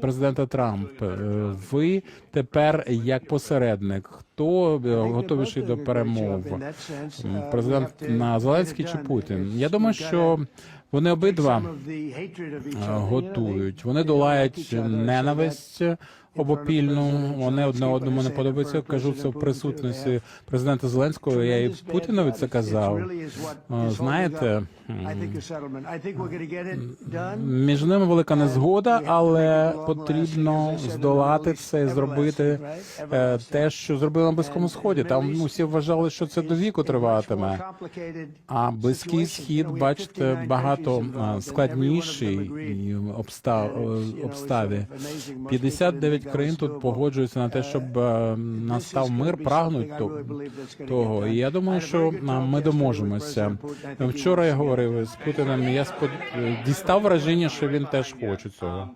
президента Трамп. Е, Ви тепер як посередник. Хто е, готовіший до перемов? Президент на Зеленський чи Путін? Я думаю, що вони обидва е, готують. Вони долають ненависть обопільну. Вони одне одному не подобаються. Кажу це в присутності президента Зеленського. Я і Путінові це казав. Е, Знаєте, між ними велика незгода, але потрібно здолати це і зробити е, те, що зробили на близькому сході. Там ну, всі вважали, що це до віку триватиме. А близький схід, бачите, багато а, складніший і обстав е, обставі. 59 країн тут погоджуються на те, щоб е, настав мир, прагнуть того. І я думаю, що ми доможемося. Вчора я говорив з Путіним. Я спод... дістав враження, що він теж хоче цього.